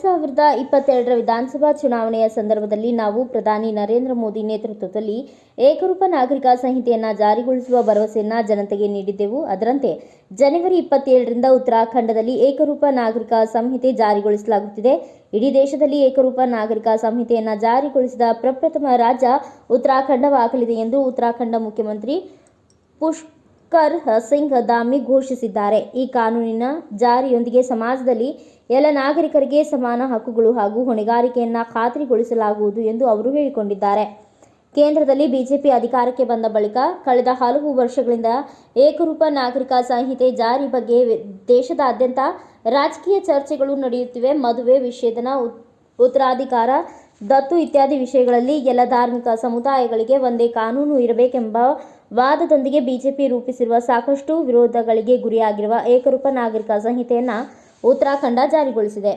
ಸಾವಿರದ ಇಪ್ಪತ್ತೆರಡರ ವಿಧಾನಸಭಾ ಚುನಾವಣೆಯ ಸಂದರ್ಭದಲ್ಲಿ ನಾವು ಪ್ರಧಾನಿ ನರೇಂದ್ರ ಮೋದಿ ನೇತೃತ್ವದಲ್ಲಿ ಏಕರೂಪ ನಾಗರಿಕ ಸಂಹಿತೆಯನ್ನು ಜಾರಿಗೊಳಿಸುವ ಭರವಸೆಯನ್ನು ಜನತೆಗೆ ನೀಡಿದ್ದೆವು. ಅದರಂತೆ ಜನವರಿ ಇಪ್ಪತ್ತೇಳರಿಂದ ಉತ್ತರಾಖಂಡದಲ್ಲಿ ಏಕರೂಪ ನಾಗರಿಕ ಸಂಹಿತೆ ಜಾರಿಗೊಳಿಸಲಾಗುತ್ತಿದೆ. ಇಡೀ ದೇಶದಲ್ಲಿ ಏಕರೂಪ ನಾಗರಿಕ ಸಂಹಿತೆಯನ್ನು ಜಾರಿಗೊಳಿಸಿದ ಪ್ರಪ್ರಥಮ ರಾಜ್ಯ ಉತ್ತರಾಖಂಡವಾಗಲಿದೆ ಎಂದು ಉತ್ತರಾಖಂಡ ಮುಖ್ಯಮಂತ್ರಿ ಪುಷ್ಕರ್ ಸಿಂಗ್ ದಾಮಿ ಘೋಷಿಸಿದ್ದಾರೆ. ಈ ಕಾನೂನಿನ ಜಾರಿಯೊಂದಿಗೆ ಸಮಾಜದಲ್ಲಿ ಎಲ್ಲ ನಾಗರಿಕರಿಗೆ ಸಮಾನ ಹಕ್ಕುಗಳು ಹಾಗೂ ಹೊಣೆಗಾರಿಕೆಯನ್ನ ಖಾತ್ರಿಗೊಳಿಸಲಾಗುವುದು ಎಂದು ಅವರು ಹೇಳಿಕೊಂಡಿದ್ದಾರೆ. ಕೇಂದ್ರದಲ್ಲಿ ಬಿಜೆಪಿ ಅಧಿಕಾರಕ್ಕೆ ಬಂದ ಬಳಿಕ ಕಳೆದ ಹಲವು ವರ್ಷಗಳಿಂದ ಏಕರೂಪ ನಾಗರಿಕ ಸಂಹಿತೆ ಜಾರಿ ಬಗ್ಗೆ ದೇಶದಾದ್ಯಂತ ರಾಜಕೀಯ ಚರ್ಚೆಗಳು ನಡೆಯುತ್ತಿವೆ. ಮದುವೆ ವಿಚ್ಛೇದನ ಉತ್- ಉತ್ತರಾಧಿಕಾರ ದತ್ತು ಇತ್ಯಾದಿ ವಿಷಯಗಳಲ್ಲಿ ಎಲ್ಲ ಧಾರ್ಮಿಕ ಸಮುದಾಯಗಳಿಗೆ ಒಂದೇ ಕಾನೂನು ಇರಬೇಕೆಂಬ ವಾದದೊಂದಿಗೆ ಬಿಜೆಪಿ ರೂಪಿಸಿರುವ ಸಾಕಷ್ಟು ವಿರೋಧಗಳಿಗೆ ಗುರಿಯಾಗಿರುವ ಏಕರೂಪ ನಾಗರಿಕ ಸಂಹಿತೆಯನ್ನು ಉತ್ತರಾಖಂಡ ಜಾರಿಗೊಳಿಸಿದೆ.